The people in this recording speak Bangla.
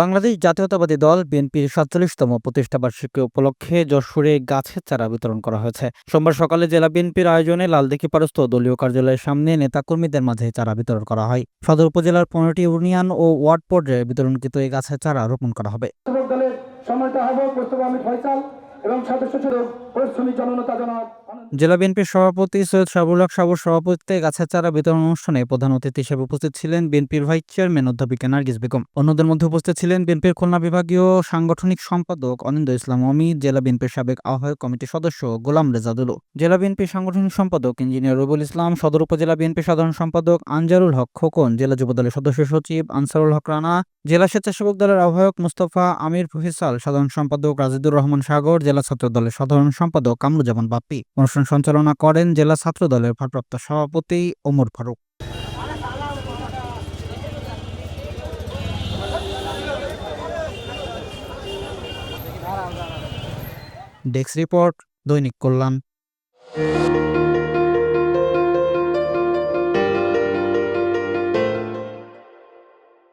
বাংলাদেশ জাতীয়তাবাদী দল বিএনপির সাতচল্লিশতম প্রতিষ্ঠা বার্ষিকী উপলক্ষে যশোরে গাছের চারা বিতরণ করা হয়েছে। সোমবার সকালে জেলা বিএনপির আয়োজনে লালদিঘি পারস্থ দলীয় কার্যালয়ের সামনে নেতাকর্মীদের মাঝে চারা বিতরণ করা হয়। সদর উপজেলার পনেরোটি ইউনিয়ন ও ওয়ার্ড পর্যায়ে বিতরণকৃত এই গাছের চারা রোপণ করা হবে। এবং পরিশ্রমী জনাব জেলা বিএনপির সভাপতি সৈয়দ সাবুল হক সাবুর সভাপতিত্বে গাছের চারা বিতরণ অনুষ্ঠানে প্রধান অতিথি হিসেবে উপস্থিত ছিলেন বিএনপির ভাইস চেয়ারম্যান অধ্যাপিকা নার্গিস বেগম। অন্যদের মধ্যে উপস্থিত ছিলেন বিএনপির খুলনা বিভাগীয় সাংগঠনিক সম্পাদক অনিন্দ ইসলাম অমিত জেলা বিএনপির সাবেক আহ্বায়ক কমিটির সদস্য গোলাম রেজাদুলু। জেলা বিএনপির সাংগঠনিক সম্পাদক ইঞ্জিনিয়ার রবুল ইসলাম, সদর উপজেলা বিএনপির সাধারণ সম্পাদক আনজারুল হক খোকন, জেলা যুবদলের সদস্য সচিব আনসারুল হক রানা, জেলা স্বেচ্ছাসেবক দলের আহ্বায়ক মুস্তফা আমির ফহিসাল, সাধারণ সম্পাদক রাজিদুর রহমান সাগর জেলা ছাত্র দলের সাধারণ সম্পাদক কামরুজ্জামান বাপ্পি। অনুষ্ঠান সঞ্চালনা করেন জেলা ছাত্র দলের ভারপ্রাপ্ত সভাপতি ওমর ফারুক। ডেস্ক রিপোর্ট দৈনিক কল্যাণ।